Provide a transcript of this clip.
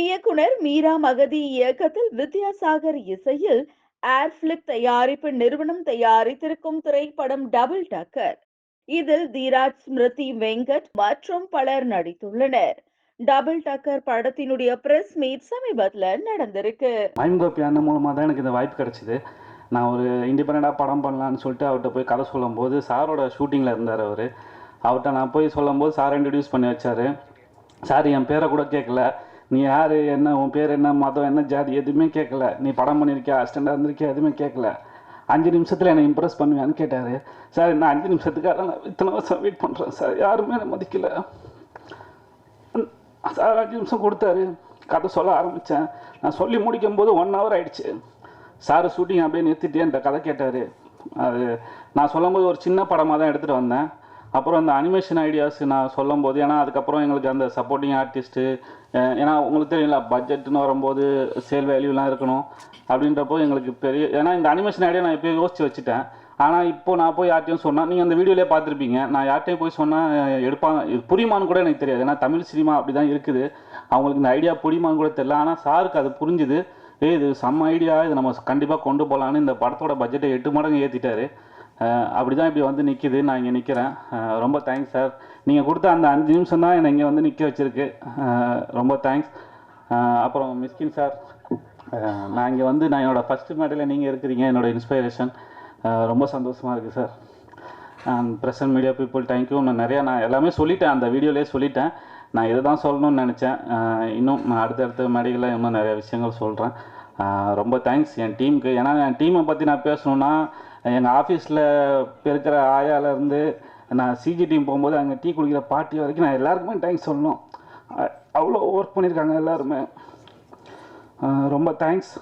இயக்குனர் மீரா மகதி இயக்கத்தில் வித்யாசாகர் இசையில் ஏர்ஃபிளிக் தயாரிப்பு நிறுவனம் தயாரித்திருக்கும் திரைப்படம் டபுள் டக்கர் இதில் தீராஜ் ஸ்மிருதி வெங்கட் மற்றும் பலர் நடித்துள்ளனர். டபுள் டக்கர் படத்தினுடைய பிரஸ் மீட் சமீபத்தில் நடந்திருக்கு. மைம் அந்த மூலமாக தான் எனக்கு இந்த வாய்ப்பு கிடைச்சிது. நான் ஒரு இண்டிபெண்ட்டாக படம் பண்ணலான்னு சொல்லிட்டு அவர்கிட்ட போய் கதை சொல்லும்போது சாரோட ஷூட்டிங்கில் இருந்தார் அவர். அவர்கிட்ட நான் போய் சொல்லும்போது சார் இன்ட்ரடியூஸ் பண்ணி வச்சார். சார் என் பேரை கூட கேட்கல. நீ யார் என்ன உன் பேர் என்ன மதம் என்ன ஜாதி எதுவுமே கேட்கல. நீ படம் பண்ணியிருக்கியா அஸ்டண்டாக இருந்திருக்கியா எதுவுமே கேட்கல. அஞ்சு நிமிஷத்தில் என்னை இம்ப்ரெஸ் பண்ணுவேன்னு கேட்டார். சார் இந்த அஞ்சு நிமிஷத்துக்காக நான் இத்தனை வருஷம் வெயிட் பண்ணுறேன் சார். யாருமே என்னை மதிக்கல. சார் அஞ்சு நிமிஷம் கொடுத்தாரு. கதை சொல்ல ஆரம்பித்தேன் நான் சொல்லி முடிக்கும் போது ஒன் ஹவர் ஆயிடுச்சு. சார் ஷூட்டிங் அப்படியே நிறுத்திட்டு கதை கேட்டார். அது நான் சொல்லும்போது ஒரு சின்ன படமாக தான் எடுத்துகிட்டு வந்தேன். அப்புறம் அந்த அனிமேஷன் ஐடியாஸ் நான் சொல்லும் போது ஏன்னா அதுக்கப்புறம் எங்களுக்கு அந்த சப்போர்ட்டிங் ஆர்டிஸ்ட்டு ஏன்னா உங்களுக்கு தெரியல பட்ஜெட்னு வரும்போது சேல் வேல்யூலாம் இருக்கணும் அப்படின்றப்போ எங்களுக்கு பெரிய ஏன்னா இந்த அனிமேஷன் ஐடியா நான் எப்போயும் யோசிச்சு வச்சுட்டேன். ஆனால் இப்போ நான் போய் யார்ட்டையும் சொன்னால் நீங்கள் அந்த வீடியோலேயே பார்த்துருப்பீங்க. நான் யார்ட்டையும் போய் சொன்னால் எடுப்பாங்க இது புரியுமான்னு கூட எனக்கு தெரியாது. ஏன்னா தமிழ் சினிமா அப்படி தான் இருக்குது. அவங்களுக்கு இந்த ஐடியா புரியுமான்னு கூட தெரியல. ஆனால் சாருக்கு அது புரிஞ்சுது. ஏ இது செம்ம ஐடியா இது நம்ம கண்டிப்பாக கொண்டு போகலான்னு இந்த படத்தோட பட்ஜெட்டை எட்டு மடங்கு ஏற்றிட்டாரு அப்படி தான் இப்படி வந்து நிற்கிது நான் இங்கே நிற்கிறேன் ரொம்ப தேங்க்ஸ் சார் நீங்கள் கொடுத்த அந்த அஞ்சு நிமிஷம் தான் என்னை இங்கே வந்து நிற்க வச்சுருக்கு. ரொம்ப தேங்க்ஸ் அப்புறம் மிஸ்கின் சார் நான் இங்கே வந்து நான் என்னோடய ஃபஸ்ட்டு மேடையில் நீங்கள் இருக்கிறீங்க. என்னோட இன்ஸ்பைரேஷன் ரொம்ப சந்தோஷமாக இருக்குது sir and present media people thank you நான் நிறையா நான் எல்லாமே சொல்லிட்டேன். அந்த வீடியோலேயே சொல்லிட்டேன். நான் இதை தான் சொல்லணும்னு நினச்சேன். இன்னும் நான் அடுத்தடுத்த மேடைகளில் இன்னும் நிறைய விஷயங்கள் சொல்கிறேன் ரொம்ப தேங்க்ஸ் என் டீமுக்கு ஏன்னா என் டீமை பற்றி நான் பேசணுன்னா எங்கள் ஆஃபீஸில் இருக்கிற ஆயாலேருந்து நான் சிஜி டீம் போகும்போது அங்கே டீ குடிக்கிற பாட்டி வரைக்கும் நான் எல்லாருக்குமே தேங்க்ஸ் சொல்லணும். அவ்வளோ ஒர்க் பண்ணியிருக்காங்க எல்லாருமே. ரொம்ப தேங்க்ஸ்